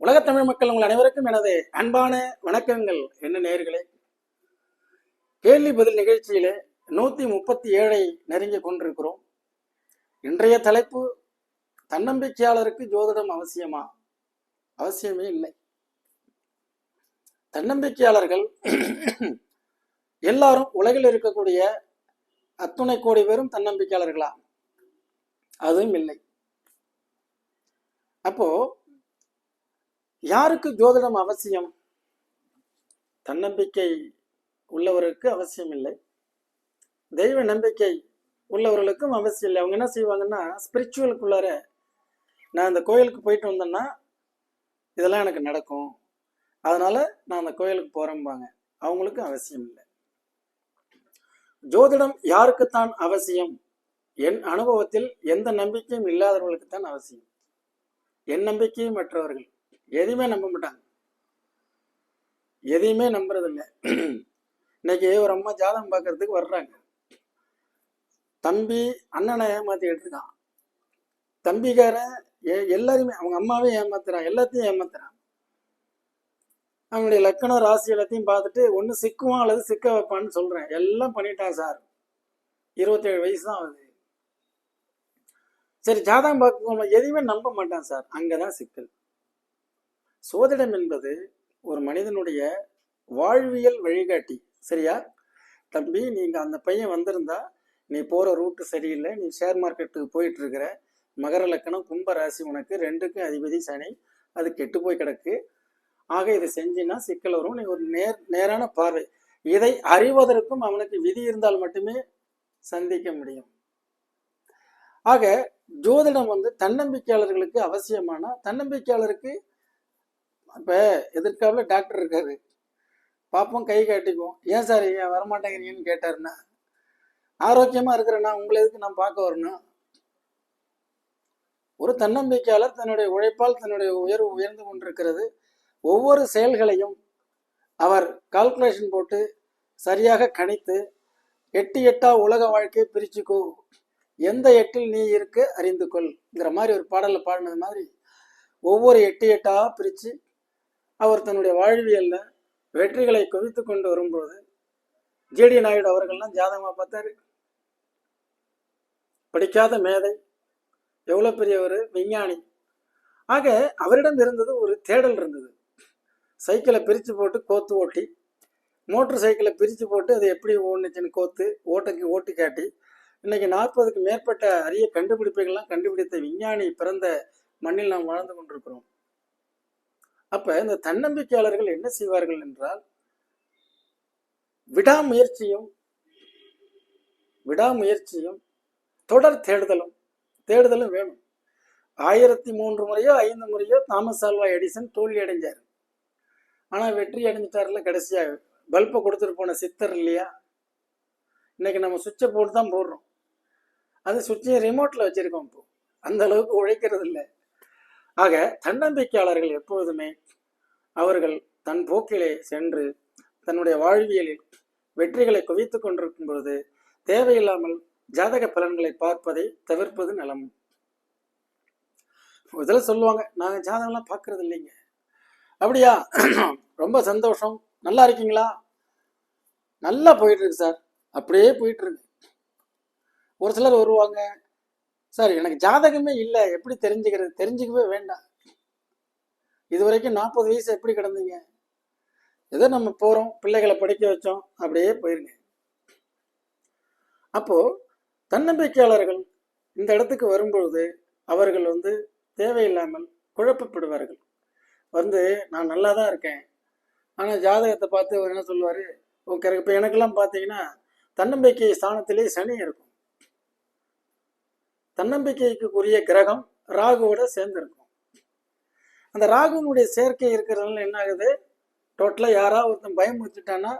உலகத் தமிழ் மக்கள் உங்கள் அனைவருக்கும் எனது அன்பான வணக்கங்கள். என்ன நேர்களே கேள்வி பதில் நிகழ்ச்சியிலே நூத்தி முப்பத்தி ஏழை நெருங்கி கொண்டிருக்கிறோம். இன்றைய தலைப்பு தன்னம்பிக்கையாளருக்கு ஜோதிடம் அவசியமா? அவசியமே இல்லை. தன்னம்பிக்கையாளர்கள் எல்லாரும் உலகில் இருக்கக்கூடிய அத்துணை கோடி பேரும் தன்னம்பிக்கையாளர்களா? அதுவும் இல்லை. அப்போ யாருக்கு ஜோதிடம் அவசியம்? தன்னம்பிக்கை உள்ளவருக்கு அவசியம் இல்லை தெய்வ நம்பிக்கை உள்ளவர்களுக்கும் அவசியம் இல்லை. அவங்க என்ன செய்வாங்கன்னா ஸ்பிரிச்சுவலுக்குள்ளார நான் அந்த கோயிலுக்கு போயிட்டு வந்தேன்னா இதெல்லாம் எனக்கு நடக்கும். அதனால நான் அந்த கோயிலுக்கு போறேன்பாங்க அவங்களுக்கும் அவசியம் இல்லை. ஜோதிடம் யாருக்குத்தான் அவசியம்? என் அனுபவத்தில் எந்த நம்பிக்கையும் இல்லாதவர்களுக்குத்தான் அவசியம். என் நம்பிக்கையும் மற்றவர்கள். எதையுமே நம்ப மாட்டாங்க. எதையுமே நம்புறதில்ல. இன்னைக்கு ஒரு அம்மா ஜாதகம் பார்க்கறதுக்கு வர்றாங்க. தம்பி அண்ணனை ஏமாத்திட்டு இருக்கான். தம்பிக்காரன் எ- எல்லாரையுமே அவங்க அம்மாவே ஏமாத்துறான் எல்லாத்தையும் ஏமாத்துறான். அவனுடைய லக்கணம் ராசி எல்லாத்தையும் பார்த்துட்டு ஒன்று சிக்குவான் அல்லது சிக்க வைப்பான்னு சொல்றேன். எல்லாம் பண்ணிட்டான் சார். இருபத்தேழு வயசு தான் ஆகுது. சரி ஜாதகம் பார்க்க எதையுமே நம்ப மாட்டான் சார். அங்கதான் சிக்கல். சோதிடம் என்பது ஒரு மனிதனுடைய வாழ்வியல் வழிகாட்டி. சரியா? தம்பி நீங்கள் அந்த பையன் வந்திருந்தா நீ போகிற ரூட்டு சரியில்லை. நீ ஷேர் மார்க்கெட்டுக்கு போயிட்டு இருக்கிற மகர லக்கணம் கும்ப ராசி உனக்கு ரெண்டுக்கும் அதிபதி சனி. அது கெட்டு போய் கிடக்கு. ஆக இதை செஞ்சினா சிக்கல் வரும். நீ ஒரு நேர் நேரான பார்வை. இதை அறிவதற்கும் அவனுக்கு விதி இருந்தால் மட்டுமே சந்திக்க முடியும். ஆக ஜோதிடம் வந்து தன்னம்பிக்கையாளர்களுக்கு அவசியமான தன்னம்பிக்கையாளருக்கு இப்போ எதிர்க்காப்புல டாக்டர் இருக்காரு. பார்ப்போம் கை காட்டிக்குவோம். ஏன் சார் ஏன் வரமாட்டேங்கிறீங்கன்னு கேட்டாருன்னா ஆரோக்கியமாக இருக்கிறேன்னா உங்களை எதுக்கு நான் பார்க்க வரணும்? ஒரு தன்னம்பிக்கையாளர் தன்னுடைய உழைப்பால் தன்னுடைய உயர்வு உயர்ந்து கொண்டிருக்கிறது. ஒவ்வொரு செயல்களையும் அவர் கால்குலேஷன் போட்டு சரியாக கணித்து எட்டு எட்டா உலக வாழ்க்கையை பிரிச்சுக்கோ எந்த எட்டில் நீ இருக்க அறிந்து கொள்ங்கிற மாதிரி ஒரு பாடலில் பாடினது மாதிரி ஒவ்வொரு எட்டு எட்டாக பிரித்து அவர் தன்னுடைய வாழ்வியல்ல வெற்றிகளை குவித்து கொண்டு வரும்போது ஜேடி நாயுடு அவர்கள்லாம் ஜாதகமாக பார்த்தாரு. படிக்காத மேதை எவ்வளோ பெரிய ஒரு விஞ்ஞானி. ஆக அவரிடம் இருந்தது ஒரு தேடல் இருந்தது. சைக்கிளை பிரித்து போட்டு கோத்து ஓட்டி மோட்டர் சைக்கிளை பிரித்து போட்டு அது எப்படி ஓடுனுச்சுன்னு கோத்து ஓட்டுக்கு ஓட்டி காட்டி இன்னைக்கு நாற்பதுக்கு மேற்பட்ட அரிய கண்டுபிடிப்புகள்லாம் கண்டுபிடித்த விஞ்ஞானி பிறந்த மண்ணில் நாம் வாழ்ந்து கொண்டிருக்கிறோம். அப்ப இந்த தன்னம்பிக்கையாளர்கள் என்ன செய்வார்கள் என்றால் விடாமுயற்சியும் விடாமுயற்சியும் தொடர் தேடுதலும் தேடுதலும் வேணும். ஆயிரத்தி மூன்று முறையோ ஐந்து முறையோ தாமஸ் ஆல்வா எடிசன் தோல்வி அடைஞ்சார். ஆனால் வெற்றி அடைஞ்சிட்டார்ல கடைசியாக பல்பை கொடுத்துட்டு போன சித்தர் இல்லையா? இன்னைக்கு நம்ம சுவிட்சை போட்டு தான் போடுறோம். அது சுவிட்சையும் ரிமோட்டில் வச்சிருக்கோம் இப்போ. அந்த அளவுக்கு உழைக்கிறது இல்லை ஆக தன்னம்பிக்கையாளர்கள் எப்போதுமே அவர்கள் தன் போக்கிலே சென்று தன்னுடைய வாழ்வியலில் வெற்றிகளை குவித்து கொண்டிருக்கும் பொழுது தேவையில்லாமல் ஜாதக பலன்களை பார்ப்பதை தவிர்ப்பது நலம். இதில் சொல்லுவாங்க நாங்கள் ஜாதகம்லாம் பார்க்கறது இல்லைங்க. அப்படியா? ரொம்ப சந்தோஷம். நல்லா இருக்கீங்களா? நல்லா போயிட்டு இருக்கு சார். அப்படியே போயிட்டு இருக்கு. ஒரு சிலர் வருவாங்க சார் எனக்கு ஜாதகமே இல்லை. எப்படி தெரிஞ்சுக்கிறது? தெரிஞ்சுக்கவே வேண்டாம். இது வரைக்கும் நாற்பது வயசு எப்படி கிடந்தீங்க? ஏதோ நம்ம போகிறோம் பிள்ளைகளை படிக்க வச்சோம் அப்படியே போயிருங்க. அப்போது தன்னம்பிக்கையாளர்கள் இந்த இடத்துக்கு வரும்பொழுது அவர்கள் வந்து தேவையில்லாமல் குழப்பப்படுவார்கள். வந்து நான் நல்லா தான் இருக்கேன். ஆனால் ஜாதகத்தை பார்த்து அவர் என்ன சொல்லுவார்? ஓகே இப்போ எனக்கெல்லாம் பார்த்தீங்கன்னா தன்னம்பிக்கை ஸ்தானத்திலே சனி இருக்கும். தன்னம்பிக்கைக்குரிய கிரகம் ராகுவோட சேர்ந்திருக்கும். அந்த ராகுனுடைய சேர்க்கை இருக்கிறதுனால என்ன ஆகுது? டோட்டலாக யாராவது ஒருத்தன் பயம் வச்சுட்டான்னா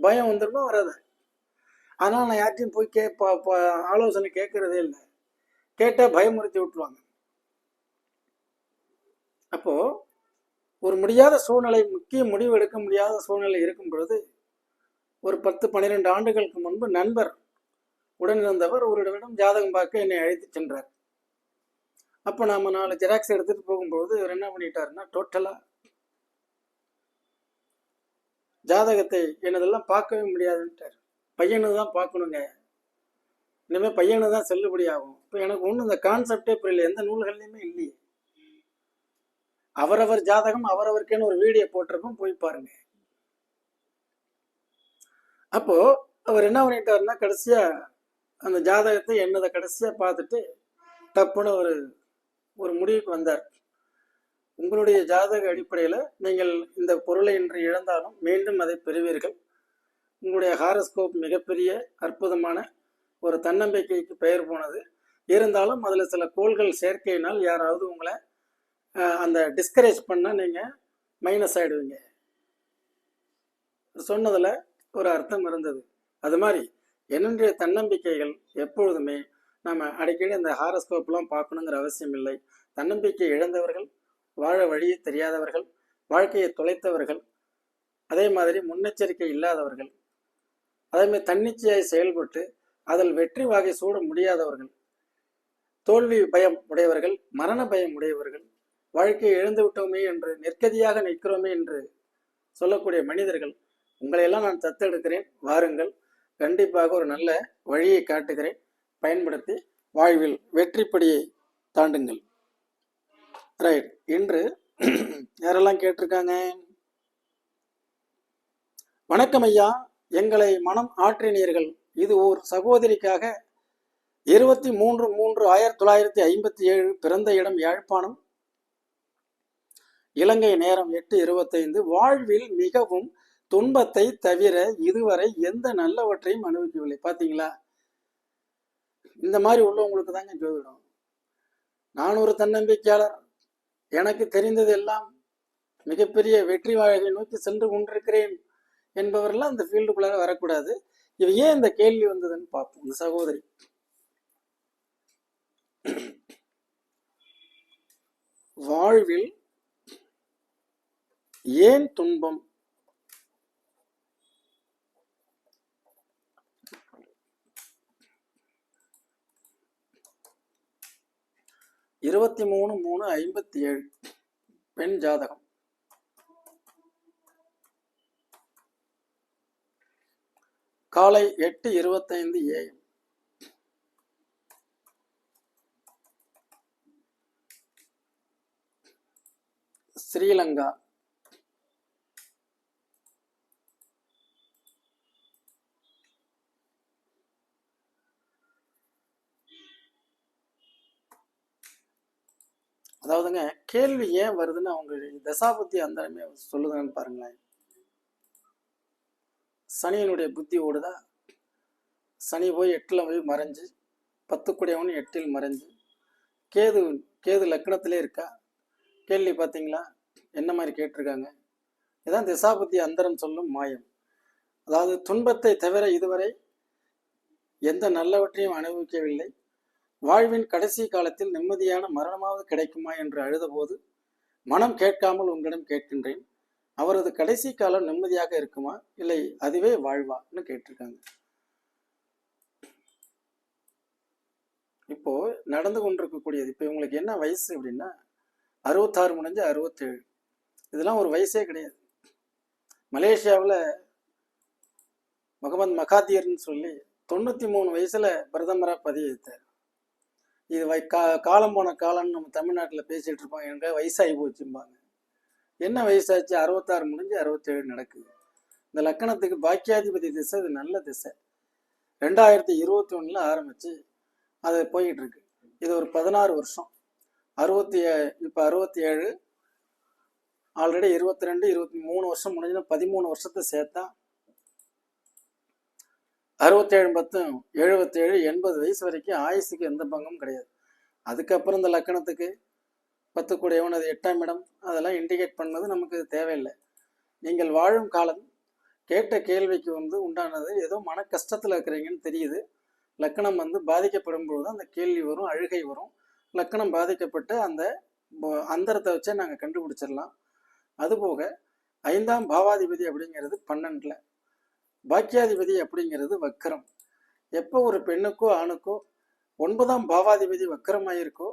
பயம் வந்துருமா வராது? ஆனால் நான் யார்ட்டையும் போய் கே ஆலோசனை கேட்கறதே இல்லை. கேட்டால் பயமுறுத்தி விட்டுருவாங்க. அப்போ ஒரு முடியாத சூழ்நிலை முக்கிய முடிவு எடுக்க முடியாத சூழ்நிலை இருக்கும் பொழுது ஒரு பத்து பன்னிரெண்டு ஆண்டுகளுக்கு முன்பு நண்பர் உடனிருந்தவர் ஒரு ஒருவரிடம் ஜாதகம் பார்க்க என்னை அழைத்து சென்றார். அப்போ நாம நாலு ஜெராக்ஸ் எடுத்துட்டு போகும்போது இவர் என்ன பண்ணிட்டாருன்னா டோட்டலா ஜாதகத்தை எனதெல்லாம் பார்க்கவே முடியாதுன்ட்டார். பையனு தான் பார்க்கணுங்க. இனிமேல் பையனு தான் செல்லுபடி ஆகும். இப்போ எனக்கு ஒன்றும் இந்த கான்செப்டே புரியல. எந்த நூல்கள்லையுமே இல்லையே. அவரவர் ஜாதகம் அவரவருக்கேன்னு ஒரு வீடியோ போட்டிருப்போம் போய் பாருங்க. அப்போ அவர் என்ன பண்ணிட்டாருன்னா கடைசியாக அந்த ஜாதகத்தை என்னதை கடைசியாக பார்த்துட்டு டப்புன்னு ஒரு ஒரு முடிவுக்கு வந்தார். உங்களுடைய ஜாதக அடிப்படையில் நீங்கள் இந்த பொருளை இன்று இழந்தாலும் மீண்டும் அதை பெறுவீர்கள். உங்களுடைய ஹாரஸ்கோப் மிகப்பெரிய அற்புதமான ஒரு தன்னம்பிக்கைக்கு பெயர் போனது. இருந்தாலும் அதில் சில கோள்கள் சேர்க்கையினால் யாராவது உங்களை அந்த டிஸ்கரேஜ் பண்ணால் நீங்கள் மைனஸ் ஆகிடுவீங்க சொன்னதில் ஒரு அர்த்தம் இருந்தது. அது மாதிரி என்னுடைய தன்னம்பிக்கைகள் எப்பொழுதுமே நம்ம அடிக்கடி அந்த ஹாரஸ்கோப்லாம் பார்க்கணுங்கிற அவசியம் இல்லை. தன்னம்பிக்கை இழந்தவர்கள் வாழ வழியை தெரியாதவர்கள் வாழ்க்கையை தொலைத்தவர்கள் அதே மாதிரி முன்னெச்சரிக்கை இல்லாதவர்கள் அதே மாதிரி தன்னிச்சையாய் செயல்பட்டு அதில் வெற்றி வாகை சூட முடியாதவர்கள் தோல்வி பயம் உடையவர்கள் மரண பயம் உடையவர்கள் வாழ்க்கையை இழந்து விட்டோமே என்று நெற்கதியாக நிற்கிறோமே என்று சொல்லக்கூடிய மனிதர்கள் உங்களையெல்லாம் நான் தத்தெடுக்கிறேன் வாருங்கள். கண்டிப்பாக ஒரு நல்ல வழியை காட்டுகிறேன். பயன்படுத்தி வாழ்வில் வெற்றிப்படியை தாண்டுங்கள். ரைட் இன்று யாரெல்லாம் கேட்டிருக்காங்க? வணக்கம் ஐயா. எங்களை மனம் ஆற்றினீர்கள். இது ஓர் சகோதரிக்காக இருபத்தி மூன்று மூன்று ஆயிரத்தி தொள்ளாயிரத்தி ஐம்பத்தி ஏழு பிறந்த இடம் யாழ்ப்பாணம். இலங்கை நேரம் எட்டு இருபத்தைந்து. வாழ்வில் மிகவும் துன்பத்தை தவிர இதுவரை எந்த நல்லவற்றையும் அனுபவிக்கவில்லை. பாத்தீங்களா? இந்த மாதிரி உள்ளவங்களுக்கு தாங்க ஜோதிடம். நான் ஒரு தன்னம்பிக்கையாளர். எனக்கு தெரிந்தது எல்லாம் மிகப்பெரிய வெற்றி வாழ்க்கை நோக்கி சென்று கொண்டிருக்கிறேன் என்பவரெல்லாம் அந்த ஃபீல்டுக்குள்ளார வரக்கூடாது. இவ ஏன் இந்த கேள்வி வந்ததுன்னு பார்ப்போம். இந்த சகோதரி. வாழ்வில் ஏன் துன்பம்? இருபத்தி மூணு மூணு ஐம்பத்தி ஏழு. பெண் ஜாதகம். காலை எட்டு இருபத்தைந்து ஏஎம் ஸ்ரீலங்கா. அதாவதுங்க கேள்வி ஏன் வருதுன்னு அவங்க தசாபுத்தி அந்தரமே சொல்லுதுன்னு பாருங்களேன். சனியினுடைய புத்தி ஓடுதா? சனி போய் எட்டில் போய் மறைஞ்சு பத்து கூடியவன் எட்டில் மறைஞ்சு கேது கேது லக்னத்திலே இருக்கா? கேள்வி பார்த்தீங்களா என்ன மாதிரி கேட்டிருக்காங்க? இதான் திசாபுத்தி அந்தரம் சொல்லும் மாயம். அதாவது துன்பத்தை தவிர இதுவரை எந்த நல்லவற்றையும் அனுபவிக்கவில்லை. வாழ்வின் கடைசி காலத்தில் நிம்மதியான மரணமாவது கிடைக்குமா என்று அழுதபோது மனம் கேட்காமல் உங்களிடம் கேட்கின்றேன். அவரது கடைசி காலம் நிம்மதியாக இருக்குமா? இல்லை அதுவே வாழ்வான்னு கேட்டிருக்காங்க. இப்போ நடந்து கொண்டிருக்கக்கூடியது இப்போ இவங்களுக்கு என்ன வயசு அப்படின்னா அறுபத்தாறு முடிஞ்சு அறுபத்தேழு. இதெல்லாம் ஒரு வயசே கிடையாது. மலேசியாவில் முகமது மகாதீர்னு சொல்லி தொண்ணூற்றி மூணு வயசில் பிரதமராக பதவி வைத்தார் இது வை கா காலம் போன காலம்னு நம்ம தமிழ்நாட்டில் பேசிகிட்டு இருப்பாங்க எங்க வயசாகி போச்சும்பாங்க. என்ன வயசாச்சு? அறுபத்தாறு முடிஞ்சு அறுபத்தேழு நடக்குது. இந்த லக்கணத்துக்கு பாக்கியாதிபதி திசை இது நல்ல திசை. ரெண்டாயிரத்தி இருபத்தி ஒன்றில் ஆரம்பித்து அது போயிட்டு இருக்கு. இது ஒரு பதினாறு வருஷம். அறுபத்தி ஏ இப்போ அறுபத்தி ஏழு ஆல்ரெடி இருபத்தி ரெண்டு இருபத்தி மூணு வருஷம் முடிஞ்சுன்னா பதிமூணு வருஷத்தை சேர்த்தா அறுபத்தேழு பத்தும் எழுபத்தேழு எண்பது வயசு வரைக்கும் ஆயுசுக்கு எந்த பங்கும் கிடையாது. அதுக்கப்புறம் இந்த லக்கணத்துக்கு பத்து கூடையவன் அது எட்டாம் இடம்? அதெல்லாம் இண்டிகேட் பண்ணது நமக்கு தேவையில்லை. நீங்கள் வாழும் காலம் கேட்ட கேள்விக்கு வந்து உண்டானது ஏதோ மன கஷ்டத்தில் இருக்கிறீங்கன்னு தெரியுது. லக்கணம் வந்து பாதிக்கப்படும் பொழுது அந்த கேள்வி வரும் அழுகை வரும். லக்கணம் பாதிக்கப்பட்டு அந்த அந்தரத்தை வச்சே நாங்கள் கண்டுபிடிச்சிடலாம். அதுபோக ஐந்தாம் பாவாதிபதி அப்படிங்கிறது பன்னெண்டில். பாக்கியாதிபதி அப்படிங்கிறது வக்கரம். எப்போ ஒரு பெண்ணுக்கோ ஆணுக்கோ ஒன்பதாம் பாவாதிபதி வக்கரமாயிருக்கோ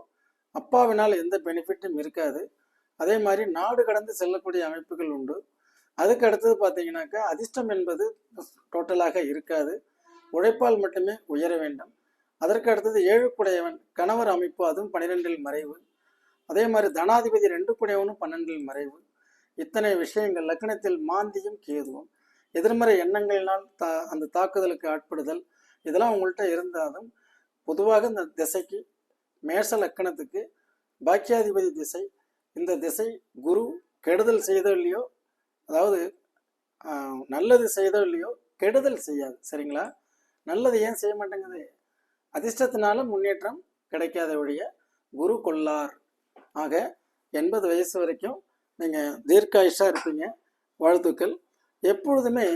அப்பாவினால் எந்த பெனிஃபிட்டும் இருக்காது. அதே மாதிரி நாடு கடந்து செல்லக்கூடிய அமைப்புகள் உண்டு. அதுக்கு அடுத்தது பார்த்தீங்கன்னாக்கா அதிர்ஷ்டம் என்பது டோட்டலாக இருக்காது. உழைப்பால் மட்டுமே உயர வேண்டும். அதற்கு அடுத்தது ஏழுக்குடையவன் கணவர் அமைப்பு அதுவும் பன்னிரெண்டில் மறைவு. அதே மாதிரி தனாதிபதி ரெண்டு குடையவனும் பன்னெண்டில் மறைவு. இத்தனை விஷயங்கள் லக்னத்தில் மாந்தியும் கேதுவும். எதிர்மறை எண்ணங்களினால் தா அந்த தாக்குதலுக்கு ஆட்படுதல் இதெல்லாம் உங்கள்கிட்ட இருந்தாலும் பொதுவாக இந்த திசைக்கு மேஷ லக்கணத்துக்கு பாக்கியாதிபதி திசை இந்த திசை குரு கெடுதல் செய்தோ இல்லையோ அதாவது நல்லது செய்தோ இல்லையோ கெடுதல் செய்யாது சரிங்களா? நல்லது ஏன் செய்ய மாட்டேங்குது? அதிர்ஷ்டத்தினால முன்னேற்றம் கிடைக்காத ஒழிய குரு கொள்ளார். ஆக எண்பது வயசு வரைக்கும் நீங்கள் தீர்க்காயுஷாக இருப்பீங்க. வாழ்த்துக்கள். எப்பொழுதுமே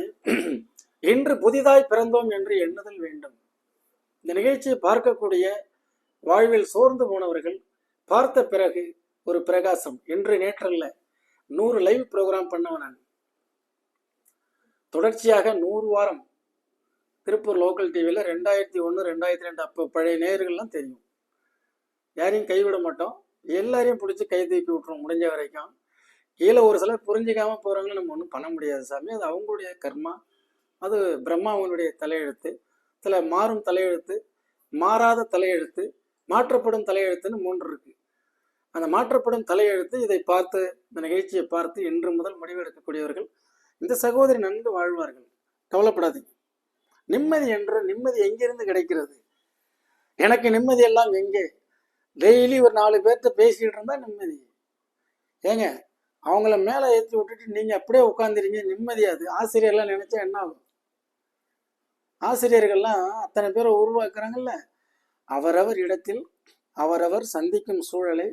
இன்று புதிதாய் பிறந்தோம் என்று எண்ணுதல் வேண்டும். இந்த நிகழ்ச்சியை பார்க்கக்கூடிய வாழ்வில் சோர்ந்து போனவர்கள் பார்த்த பிறகு ஒரு பிரகாசம். இன்று நேற்றல்ல நூறு லைவ் ப்ரோக்ராம் பண்ணவன் நான். தொடர்ச்சியாக நூறு வாரம் திருப்பூர் லோக்கல் டிவியில் ரெண்டாயிரத்தி ஒன்று ரெண்டாயிரத்தி ரெண்டு அப்போ பழைய நேயர்கள்லாம் தெரியும். யாரையும் கைவிட மாட்டோம். எல்லாரையும் பிடிச்சி கை தூக்கி விட்டுரும் முடிஞ்ச வரைக்கும். கீழே ஒரு சிலர் புரிஞ்சிக்காம போகிறவங்க நம்ம ஒன்றும் பண்ண முடியாது சாமி. அது அவங்களுடைய கர்மா. அது பிரம்மாவனுடைய தலையெழுத்து. சில மாறும் தலையெழுத்து மாறாத தலையெழுத்து மாற்றப்படும் தலையெழுத்துன்னு மூன்று இருக்கு. அந்த மாற்றப்படும் தலையெழுத்து இதை பார்த்து இந்த நிகழ்ச்சியை பார்த்து இன்று முதல் முடிவெடுக்கக்கூடியவர்கள் இந்த சகோதரி நன்கு வாழ்வார்கள். கவலைப்படாதீங்க. நிம்மதி என்ற நிம்மதி எங்கிருந்து கிடைக்கிறது? எனக்கு நிம்மதி எல்லாம் எங்கே? டெய்லி ஒரு நாலு பேர்த்த பேசிக்கிட்டு இருந்தா நிம்மதி. ஏங்க அவங்கள மேலே ஏற்றி விட்டுட்டு நீங்கள் அப்படியே உட்காந்துறீங்க நிம்மதியாது ஆசிரியர்லாம் நினச்சா என்ன ஆகும்? ஆசிரியர்கள்லாம் அத்தனை பேரை உருவாக்குறாங்கல்ல? அவரவர் இடத்தில் அவரவர் சந்திக்கும் சூழலை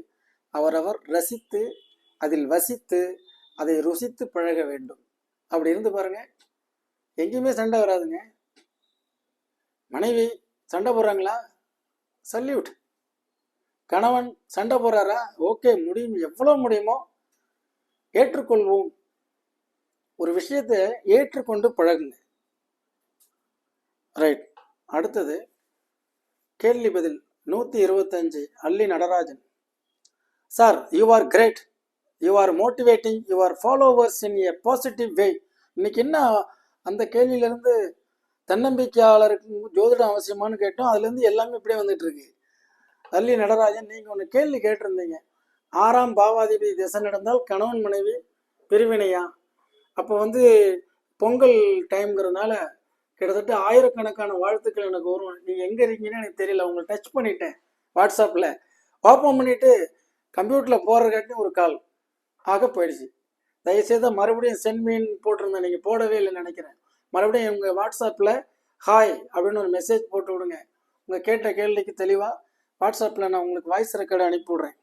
அவரவர் ரசித்து அதில் வசித்து அதை ருசித்து பழக வேண்டும். அப்படி இருந்து பாருங்க எங்கேயுமே சண்டை வராதுங்க. மனைவி சண்டை போடுறாங்களா? சல்யூட் கணவன் சண்டை போடுறாரா? ஓகே முடியும். எவ்வளோ முடியுமோ ஏற்றுக்கொள்வோம். ஒரு விஷயத்தை ஏற்றுக்கொண்டு பழகுங்க. ரைட் அடுத்தது கேள்வி பதில் நூற்றி இருபத்தஞ்சு Alli Natarajan. Sir you are great you are motivating you are followers in a positive way இன்னைக்கு என்ன அந்த கேள்வியிலேருந்து தன்னம்பிக்கையாளருக்கு ஜோதிடம் அவசியமானு கேட்டோம். அதுலேருந்து எல்லாமே இப்படியே வந்துட்டு இருக்கு. அல்லி நடராஜன் நீங்கள் ஒன்று கேள்வி கேட்டிருந்தீங்க. ஆறாம் பாவாதிபதி திசை நடந்தால் கணவன் மனைவி பிரிவினையா? அப்போ வந்து பொங்கல் டைம்ங்கிறதுனால கிட்டத்தட்ட ஆயிரக்கணக்கான வாழ்த்துக்கள் எனக்கு வரும். நீங்கள் எங்கே இருக்கீங்கன்னு எனக்கு தெரியல. உங்களை டச் பண்ணிட்டேன் வாட்ஸ்அப்பில் ஓப்பன் பண்ணிவிட்டு கம்ப்யூட்டரில் போடுறக்காட்டி ஒரு கால் ஆக போயிடுச்சு. தயவுசெய்து மறுபடியும் சென்மீன் போட்டிருந்தேன். நீங்கள் போடவே இல்லைன்னு நினைக்கிறேன். மறுபடியும் உங்கள் வாட்ஸ்அப்பில் ஹாய் அப்படின்னு ஒரு மெசேஜ் போட்டு விடுங்க. உங்கள் கேட்ட கேள்விக்கு தெளிவாக வாட்ஸ்அப்பில் நான் உங்களுக்கு வாய்ஸ் ரெக்கார்டு அனுப்பிவிட்றேன்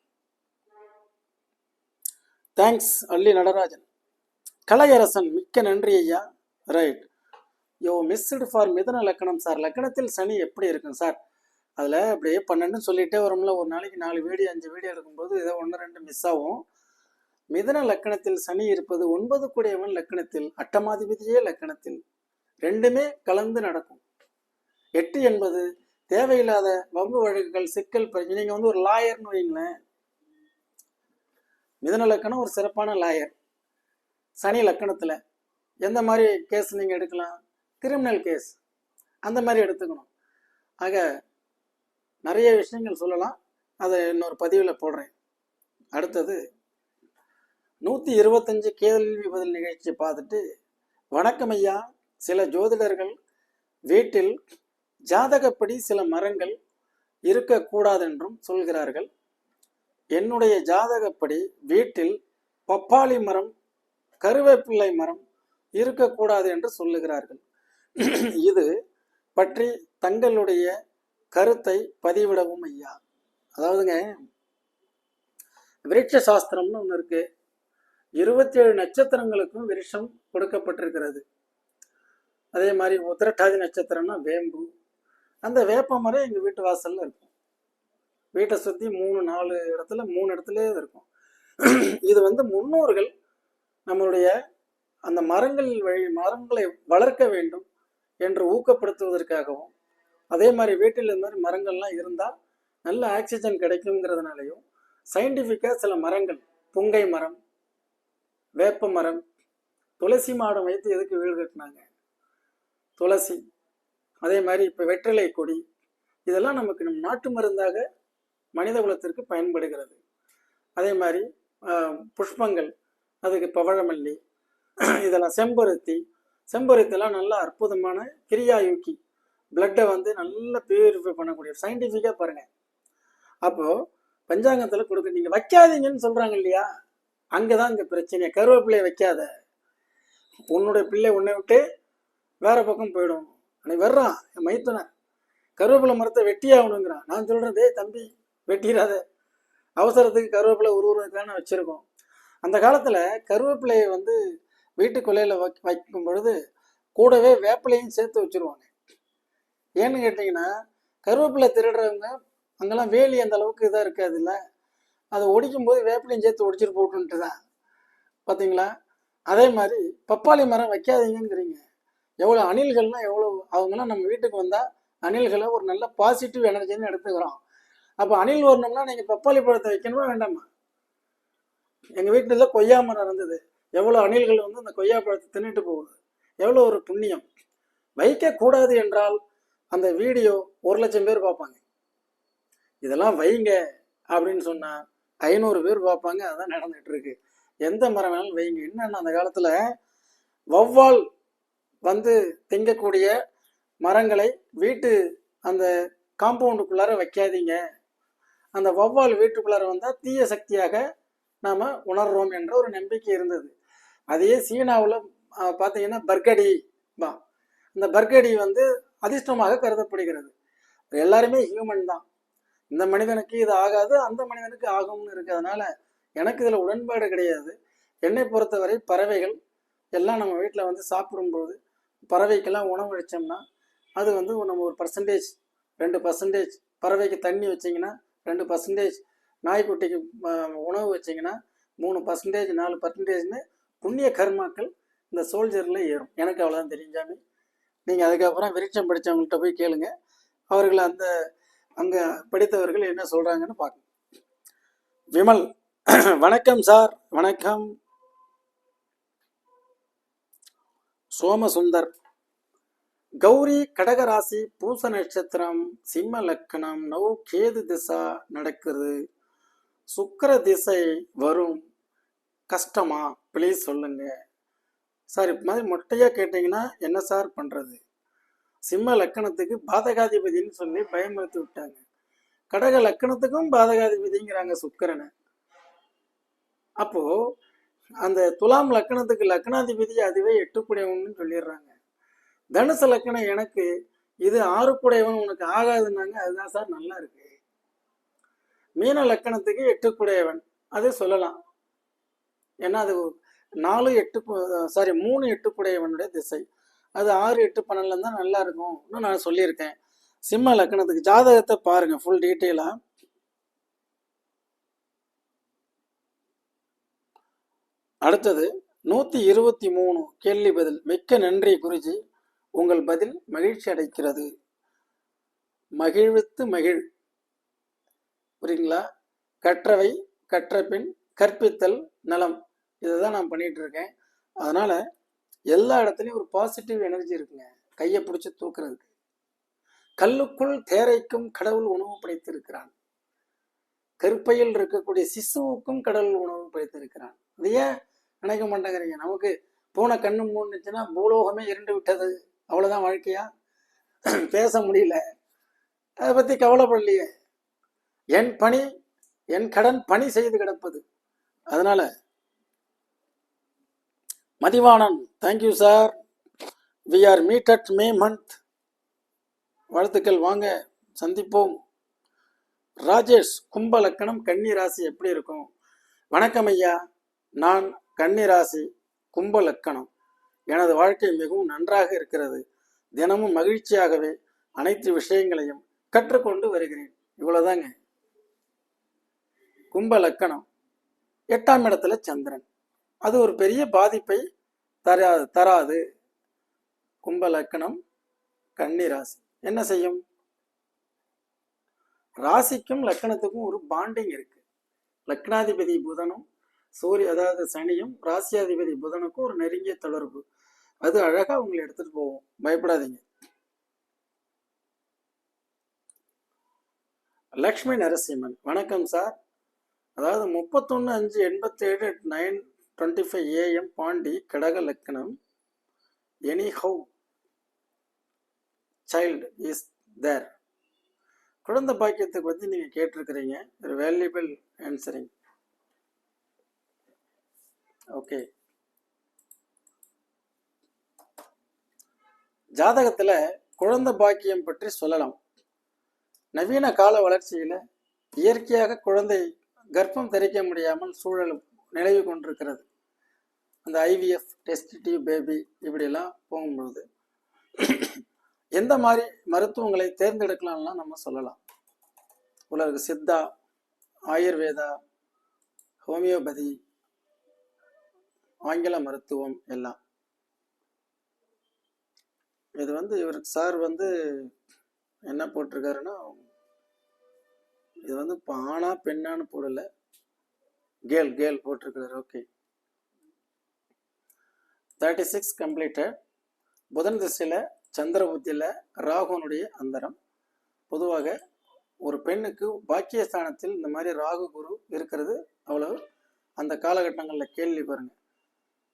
தேங்க்ஸ் அல்லி நடராஜன். கலையரசன் மிக்க நன்றி ஐயா. ரைட் யோ மிஸ்டு ஃபார் மிதன லக்கணம் சார் லக்கணத்தில் சனி எப்படி இருக்கும் சார் அதில் அப்படியே பன்னெண்டுன்னு சொல்லிகிட்டே வரும்ல ஒரு நாளைக்கு நாலு வீடியோ அஞ்சு வீடியோ எடுக்கும்போது ஏதோ ஒன்று ரெண்டு மிஸ் ஆகும். மிதன லக்கணத்தில் சனி இருப்பது ஒன்பது கூடியவன் லக்கணத்தில் அட்டமாதிபதியே லக்கணத்தில். ரெண்டுமே கலந்து நடக்கும். எட்டு என்பது தேவையில்லாத வம்பு வழக்குகள் சிக்கல் பிரச்சனை. நீங்கள் வந்து ஒரு லாயர்னு வைங்களேன். மிதன லக்கணம் ஒரு சிறப்பான லாயர் சனி லக்கணத்தில் எந்த மாதிரி கேஸ் நீங்கள் எடுக்கலாம்? கிரிமினல் கேஸ் அந்த மாதிரி எடுத்துக்கணும். ஆக நிறைய விஷயங்கள் சொல்லலாம். அதை இன்னொரு பதிவில் போடுறேன். அடுத்தது நூற்றி இருபத்தஞ்சு கேள்வி பதில் நிகழ்ச்சியை பார்த்துட்டு வணக்கம் ஐயா. சில ஜோதிடர்கள் வீட்டில் ஜாதகப்படி சில மரங்கள் இருக்கக்கூடாதென்றும் சொல்கிறார்கள். என்னுடைய ஜாதகப்படி வீட்டில் பப்பாளி மரம் கருவேப்பிள்ளை மரம் இருக்கக்கூடாது என்று சொல்லுகிறார்கள். இது பற்றி தங்களுடைய கருத்தை பதிவிடவும் ஐயா. அதாவதுங்க விருட்ச சாஸ்திரம்னு ஒன்று இருக்கு. இருபத்தி ஏழு நட்சத்திரங்களுக்கும் விருஷம் கொடுக்கப்பட்டிருக்கிறது. அதே மாதிரி உத்திரட்டாதி நட்சத்திரம்னா வேம்பு. அந்த வேப்ப மரம் எங்கள் வீட்டு வாசல்ல இருக்கும். வீட்டை சுற்றி மூணு நாலு இடத்துல மூணு இடத்துலயே இருக்கும். இது வந்து முன்னோர்கள் நம்மளுடைய அந்த மரங்கள் வழி மரங்களை வளர்க்க வேண்டும் என்று ஊக்கப்படுத்துவதற்காகவும் அதே மாதிரி வீட்டில் இந்த மாதிரி மரங்கள்லாம் இருந்தால் நல்ல ஆக்சிஜன் கிடைக்குங்கிறதுனாலையும் சயின்டிஃபிக்காக சில மரங்கள் புங்கை மரம் வேப்ப மரம் துளசி மாடம் வைத்து எதுக்கு வீடு கட்டினாங்க? துளசி அதே மாதிரி இப்போ வெற்றிலை கொடி இதெல்லாம் நமக்கு நம் நாட்டு மருந்தாக மனித குலத்திற்கு பயன்படுகிறது. அதே மாதிரி புஷ்பங்கள் அதுக்கு பவழமல்லி இதெல்லாம் செம்பருத்தி. செம்பருத்திலாம் நல்ல அற்புதமான கிரியாயுக்கி. பிளட்டை வந்து நல்ல பியூரிஃபை பண்ணக்கூடிய சயின்டிஃபிக்காக பாருங்கள் அப்போது பஞ்சாங்கத்தில் கொடுக்க நீங்கள் வைக்காதீங்கன்னு சொல்கிறாங்க இல்லையா? அங்கே தான் இங்கே பிரச்சனை கருவேப்பிலையை வைக்காத. உன்னுடைய பிள்ளை உன்னை விட்டு வேற பக்கம் போயிடும். அன்னைக்கு வர்றான் என் மைத்துனன் கருவேப்பிலை மரத்தை வெட்டி ஆகணுங்கிறான் நான் சொல்கிறேன் டேய் தம்பி வெட்டிடாத அவசரத்துக்கு கருவேப்பிலை உருவுறதுக்கான வச்சுருக்கோம். அந்த காலத்தில் கருவேப்பிலையை வந்து வீட்டுக்குள்ளையில் வைக்க வைக் வைக்கும் பொழுது கூடவே வேப்பிலையும் சேர்த்து வச்சுருவாங்க. ஏன்னு கேட்டிங்கன்னா கருவேப்பிலை திருடுறவங்க அங்கெல்லாம் வேலி அந்த அளவுக்கு இதாக இருக்காது இல்லை அதை ஒடிக்கும் போது வேப்பிலையும் சேர்த்து ஒடிச்சிட்டு போட்டுன்ட்டு தான். பார்த்தீங்களா அதே மாதிரி பப்பாளி மரம் வைக்காதீங்கிறீங்க எவ்வளோ அணில்கள்லாம் எவ்வளோ அவங்களாம் நம்ம வீட்டுக்கு வந்தால் அணில்களை ஒரு நல்ல பாசிட்டிவ் எனர்ஜின்னு எடுத்துக்கிறோம். அப்போ அணில் வரணும்னா நீங்கள் பப்பாளி பழத்தை வைக்கணுமா வேண்டாமா? எங்கள் வீட்டில் கொய்யா மரம் இருந்தது எவ்வளோ அணில்கள் வந்து அந்த கொய்யா பழத்தை தின்னுட்டு போகுது. எவ்வளோ ஒரு புண்ணியம். வைக்கக்கூடாது என்றால் அந்த வீடியோ ஒரு லட்சம் பேர் பார்ப்பாங்க. இதெல்லாம் வைங்க அப்படின்னு சொன்னால் ஐநூறு பேர் பார்ப்பாங்க. அதான் நடந்துட்டு இருக்கு. எந்த மரம் வேணாலும் வைங்க. என்னென்ன அந்த காலத்தில் வௌவால் வந்து திங்கக்கூடிய மரங்களை வீட்டு அந்த காம்பவுண்டுக்குள்ளார வைக்காதீங்க. அந்த வௌவால் வீட்டுக்குள்ளார வந்தால் தீய சக்தியாக நாம் உணர்றோம் என்ற ஒரு நம்பிக்கை இருந்தது. அதையே சீனாவில் பார்த்தீங்கன்னா பர்கடி பா. இந்த பர்கடி வந்து அதிர்ஷ்டமாக கருதப்படுகிறது. எல்லாருமே ஹியூமன் தான். இந்த மனிதனுக்கு இது ஆகாது அந்த மனிதனுக்கு ஆகும்னு இருக்கிறதுனால எனக்கு இதில் உடன்பாடு கிடையாது. என்னை பொறுத்தவரை பறவைகள் எல்லாம் நம்ம வீட்டில் வந்து சாப்பிடும்போது பறவைக்கெல்லாம் உணவு அழிச்சோம்னா அது வந்து நம்ம ஒரு பர்சன்டேஜ் ரெண்டு பர்சன்டேஜ் பறவைக்கு தண்ணி வச்சிங்கன்னா ரெண்டு பர்சன்டேஜ் நாய்க்குட்டிக்கு உணவு வச்சிங்கன்னா மூணு பர்சன்டேஜ் நாலு பர்சன்டேஜ்னு புண்ணிய கர்மாக்கள் இந்த சோல்ஜரில் ஏறும். எனக்கு அவ்வளோதான் தெரிஞ்சாமி நீங்கள் அதுக்கப்புறம் விருட்சம் படித்தவங்கள்ட்ட போய் கேளுங்க. அவர்கள் அந்த அங்கே படித்தவர்கள் என்ன சொல்கிறாங்கன்னு பார்க்கணும் விமல் வணக்கம் சார் வணக்கம். சோமசுந்தர். கௌரி கடகராசி பூச நட்சத்திரம் சிம்ம லக்கணம் நவ் கேது திசா நடக்குது. சுக்கர திசை வரும். கஷ்டமா? ப்ளீஸ் சொல்லுங்க. சார் இப்போ மாதிரி மொட்டையாக கேட்டிங்கன்னா என்ன சார் பண்ணுறது சிம்ம லக்கணத்துக்கு பாதகாதிபதின்னு சொல்லி பயமுறுத்தி விட்டாங்க. கடக லக்கணத்துக்கும் பாதகாதிபதிங்கிறாங்க சுக்கரனை. அப்போ அந்த துலாம் லக்கணத்துக்கு லக்கணாதிபதி அதுவே எட்டுக்குடையவன்னு சொல்லிடுறாங்க. தனுசு லக்கணம் எனக்கு இது ஆறுக்குடையவன் உனக்கு ஆகாதுன்னாங்க. அதுதான் சார் நல்லா இருக்கு. மீன லக்கணத்துக்கு எட்டுக்குடையவன். அது சொல்லலாம். ஏன்னா அது நாலு எட்டு சாரி மூணு எட்டுக்குடையவனுடைய திசை. அது ஆறு எட்டு பன்னெண்டுல தான் நல்லா இருக்கும்னு நான் சொல்லியிருக்கேன். சிம்ம லக்கணத்துக்கு ஜாதகத்தை பாருங்க ஃபுல் டீட்டெயிலா அடுத்தது நூத்தி இருபத்தி மூணு கேள்வி பதில். மிக்க நன்றி குருஜி. உங்கள் பதில் மகிழ்ச்சி அடைக்கிறது. மகிழ்வித்து மகிழ். புரியுங்களா? கற்றவை கற்றபின் கற்பித்தல் நலம். இதை தான் நான் பண்ணிட்டு இருக்கேன் அதனால எல்லா இடத்துலையும் ஒரு பாசிட்டிவ் எனர்ஜி இருக்குங்க. கையை பிடிச்சி தூக்குறதுக்கு. கல்லுக்குள் தேரைக்கும் கடவுள் உணவு படைத்திருக்கிறான். கருப்பையில் இருக்கக்கூடிய சிசுவுக்கும் கடவுள் உணவு படைத்திருக்கிறான். அது ஏன் நினைக்க மாட்டேங்கிறீங்க. நமக்கு பூனை கண்ணு மூணுச்சுன்னா பூலோகமே இருண்டு விட்டது. அவ்வளோதான் வாழ்க்கையா? பேச முடியல. அதை பற்றி கவலைப்படலையே. என் பணி என் கடன் பணி செய்து கிடப்பது. அதனால Mathivanan thank you sir we are meet at May month வாழ்த்துக்கள் வாங்க சந்திப்போம். ராஜேஷ் கும்ப லக்கணம் கன்னி ராசி எப்படி இருக்கும்? வணக்கம் ஐயா. நான் கன்னி ராசி கும்ப லக்கணம். எனது வாழ்க்கை மிகவும் நன்றாக இருக்கிறது. தினமும் மகிழ்ச்சியாகவே அனைத்து விஷயங்களையும் கற்றுக்கொண்டு வருகிறேன். இவ்வளோதாங்க கும்ப லக்கணம். எட்டாம் இடத்துல சந்திரன். அது ஒரு பெரிய பாதிப்பை தரா தராது. கும்ப லக்கணம் கன்னி ராசி. என்ன செய்யும்? ராசிக்கும் லக்கணத்துக்கும் ஒரு பாண்டிங் இருக்கு. லக்னாதிபதி புதனும் சூரிய அதாவது சனியும் ராசியாதிபதி புதனுக்கும் ஒரு நெருங்கிய தொடர்பு. அது அழகா உங்களை எடுத்துட்டு போகும். பயப்படாதீங்க. லக்ஷ்மி நரசிம்மன் வணக்கம் சார். அதாவது முப்பத்தொன்று அஞ்சு எண்பத்தேழு nine twenty five AM Pandi கடக லக்கணம். Any how child is there குழந்தை பாக்கியத்தை பற்றி நீங்கள் கேட்டிருக்கிறீங்க. ஒரு வேல்யூபிள் ஆன்சரிங் ஓகே ஜாதகத்தில் குழந்தை பாக்கியம் பற்றி சொல்லலாம். நவீன கால வளர்ச்சியில் இயற்கையாக குழந்தை கர்ப்பம் தரிக்க முடியாமல் சூழல் நிலவி கொண்டிருக்கிறது. அந்த ஐவிஎஃப் டெஸ்ட் டியூப் பேபி இப்படிலாம் போகும்பொழுது எந்த மாதிரி மருத்துவங்களை தேர்ந்தெடுக்கலாம்லாம் நம்ம சொல்லலாம். உலக சித்தா ஆயுர்வேதா ஹோமியோபதி ஆங்கில மருத்துவம் எல்லாம். இது வந்து இவர் சார் வந்து என்ன போட்டிருக்காருன்னா இது வந்து இப்போ ஆணா பெண்ணான்னு போடல. கேல் கேல் போட்டிருக்கிறார் ஓகே. தேர்ட்டி சிக்ஸ் கம்ப்ளீட்டட் புதன் திசையில் சந்திர புத்தியில் ராகுனுடைய அந்தரம். பொதுவாக ஒரு பெண்ணுக்கு பாக்கியஸ்தானத்தில் இந்த மாதிரி ராகு குரு இருக்கிறது அவ்வளவு. அந்த காலகட்டங்களில் கேள்வி பாருங்கள்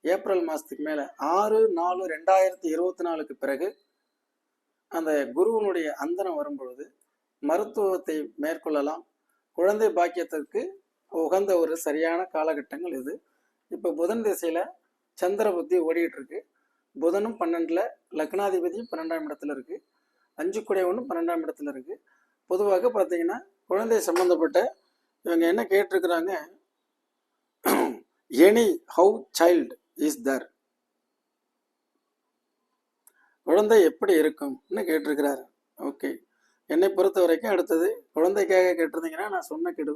ஏப்ரல் மாதத்துக்கு மேலே ஆறு நாலு ரெண்டாயிரத்தி இருபத்தி நாலுக்கு பிறகு அந்த குருவனுடைய அந்தனம் வரும்பொழுது மருத்துவத்தை மேற்கொள்ளலாம். குழந்தை பாக்கியத்திற்கு உகந்த ஒரு சரியான காலகட்டங்கள் இது. இப்போ புதன் திசையில் சந்திர புத்தி ஓடிட்டு இருக்கு. புதனும் பன்னெண்டில் லக்னாதிபதியும் பன்னெண்டாம் இடத்துல இருக்கு. அஞ்சு குடை பன்னெண்டாம் இடத்துல இருக்கு. பொதுவாக பார்த்தீங்கன்னா குழந்தை சம்மந்தப்பட்ட இவங்க என்ன கேட்டிருக்கிறாங்க? Any how child. Is there. குழந்தை எப்படி இருக்கும்னு கேட்டிருக்கிறாரு. ஓகே. என்னை பொறுத்த வரைக்கும் அடுத்தது குழந்தைக்காக கேட்டிருந்தீங்கன்னா நான் சொன்ன கெடு.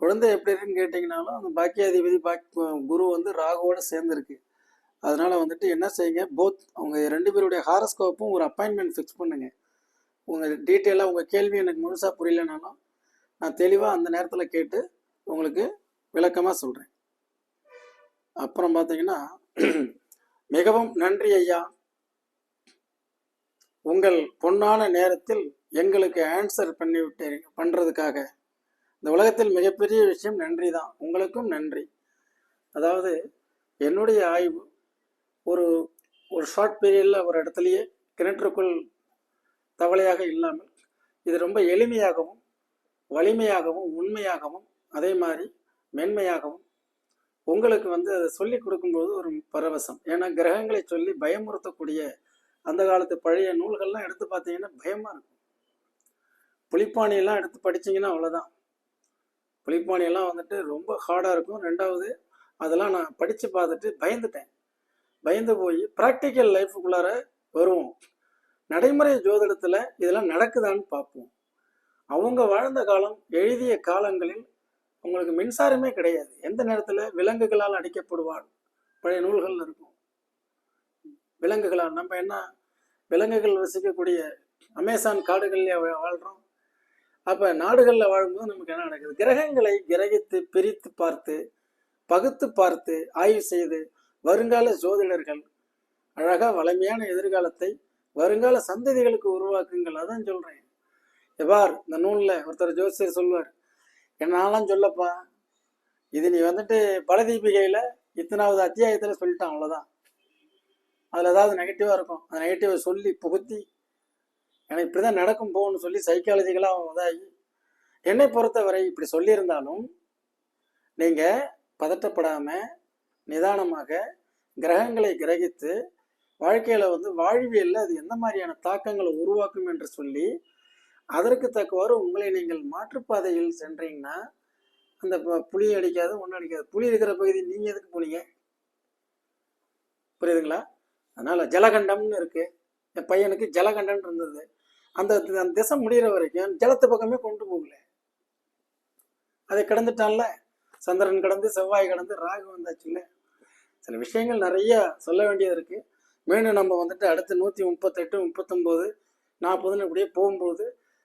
குழந்தை எப்படி இருக்குன்னு கேட்டிங்கனாலும் அந்த பாக்கியாதிபதி பாக் குரு வந்து ராகுவோட சேர்ந்துருக்கு. அதனால வந்துட்டு என்ன செய்யுங்க போத் அவங்க ரெண்டு பேருடைய ஹாரஸ்கோப்பும் ஒரு அப்பாயின்மெண்ட் ஃபிக்ஸ் பண்ணுங்க. உங்கள் டீட்டெயிலாக உங்கள் கேள்வி எனக்கு முழுசாக புரியலனாலும் நான் தெளிவாக அந்த நேரத்தில் கேட்டு உங்களுக்கு விளக்கமாக சொல்கிறேன் அப்புறம் பார்த்தீங்கன்னா மிகவும் நன்றி ஐயா. உங்கள் பொன்னான நேரத்தில் எங்களுக்கு ஆன்சர் பண்ணி பண்ணுறதுக்காக இந்த உலகத்தில் மிகப்பெரிய விஷயம் நன்றி தான் உங்களுக்கும் நன்றி. அதாவது என்னுடைய ஆய்வு ஒரு ஒரு ஷார்ட் பீரியடில் ஒரு இடத்துலையே கிணற்றுக்குள் தவளையாக இல்லாமல் இது ரொம்ப எளிமையாகவும் வலிமையாகவும் உண்மையாகவும் அதே மாதிரி மென்மையாகவும் உங்களுக்கு வந்து அதை சொல்லி கொடுக்கும்போது ஒரு பரவசம். ஏன்னா கிரகங்களை சொல்லி பயமுறுத்தக்கூடிய அந்த காலத்து பழைய நூல்கள்லாம் எடுத்து பார்த்தீங்கன்னா பயமாக இருக்கும். புளிப்பானியெல்லாம் எடுத்து படிச்சிங்கன்னா அவ்வளோதான் புளிப்பாணியெல்லாம் வந்துட்டு ரொம்ப ஹார்டாக இருக்கும். ரெண்டாவது அதெல்லாம் நான் படித்து பார்த்துட்டு பயந்துட்டேன். பயந்து போய் ப்ராக்டிக்கல் லைஃபுக்குள்ளார வருவோம். நடைமுறை ஜோதிடத்தில் இதெல்லாம் நடக்குதான்னு பார்ப்போம். அவங்க வாழ்ந்த காலம் எழுதிய காலங்களில் உங்களுக்கு மின்சாரமே கிடையாது. எந்த நேரத்தில்? விலங்குகளால் அடிக்கப்படுவாள். பழைய நூல்கள் இருக்கும். விலங்குகளால் நம்ம என்ன? விலங்குகள் வசிக்கக்கூடிய அமேசான் காடுகள்லேயே வாழ்கிறோம் அப்போ நாடுகளில் வாழும்போது நமக்கு என்ன நடக்குது? கிரகங்களை கிரகித்து பிரித்து பார்த்து பகுத்து பார்த்து ஆய்வு செய்து வருங்கால ஜோதிடர்கள் அழகாக வளமையான எதிர்காலத்தை வருங்கால சந்ததிகளுக்கு உருவாக்குங்கள். அதான் சொல்கிறேன் எவ்வாறு இந்த நூலில் ஒருத்தர் ஜோசியர் சொல்வார். என்னாலாம் சொல்லப்பா. இது நீ வந்துட்டு பலதீபிகையில் இத்தனாவது அத்தியாயத்தில் சொல்லிட்டான் அவ்வளோதான் அதில் ஏதாவது நெகட்டிவாக இருக்கும். அந்த நெகட்டிவை சொல்லி புகுத்தி எனக்கு இப்படி தான் நடக்கும் போகணும்னு சொல்லி சைக்காலஜிக்கலாக இதாகி என்னை பொறுத்தவரை இப்படி சொல்லியிருந்தாலும் நீங்கள் பதட்டப்படாமல் நிதானமாக கிரகங்களை கிரகித்து வாழ்க்கையில் வந்து வாழ்வியலில் அது எந்த மாதிரியான தாக்கங்களை உருவாக்கும் என்று சொல்லி அதற்கு தக்கவாறு உங்களை நீங்கள் மாற்றுப்பாதையில் சென்றீங்கன்னா அந்த புளி அடிக்காது ஒன்றும் அடிக்காது. புளி இருக்கிற பகுதி நீங்கள் எதுக்கு போனீங்க புரியுதுங்களா? அதனால் ஜலகண்டம்னு இருக்கு. என் பையனுக்கு ஜலகண்டன் இருந்தது. அந்த அந்த திசை முடிகிற வரைக்கும் ஜலத்து பக்கமே கொண்டு போகல. அதை கடந்துட்டான்ல? சந்திரன் கடந்து செவ்வாய் கடந்து ராகு வந்தாச்சுல்ல? சில விஷயங்கள் நிறைய சொல்ல வேண்டியது இருக்குது மீண்டும் நம்ம வந்துட்டு அடுத்து நூற்றி முப்பத்தெட்டு முப்பத்தொம்போது நாற்பதுன்னு இப்படியே போகும்போது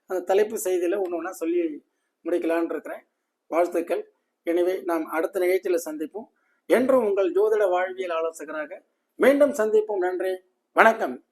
அந்த தலைப்பு செய்தியில் ஒன்று ஒன்றா சொல்லி முடிக்கலான் இருக்கிறேன் வாழ்த்துக்கள். எனவே நாம் அடுத்த நிகழ்ச்சியில் சந்திப்போம். என்றும் உங்கள் ஜோதிட வாழ்வியல் ஆலோசகராக மீண்டும் சந்திப்போம். நன்றி. வணக்கம்.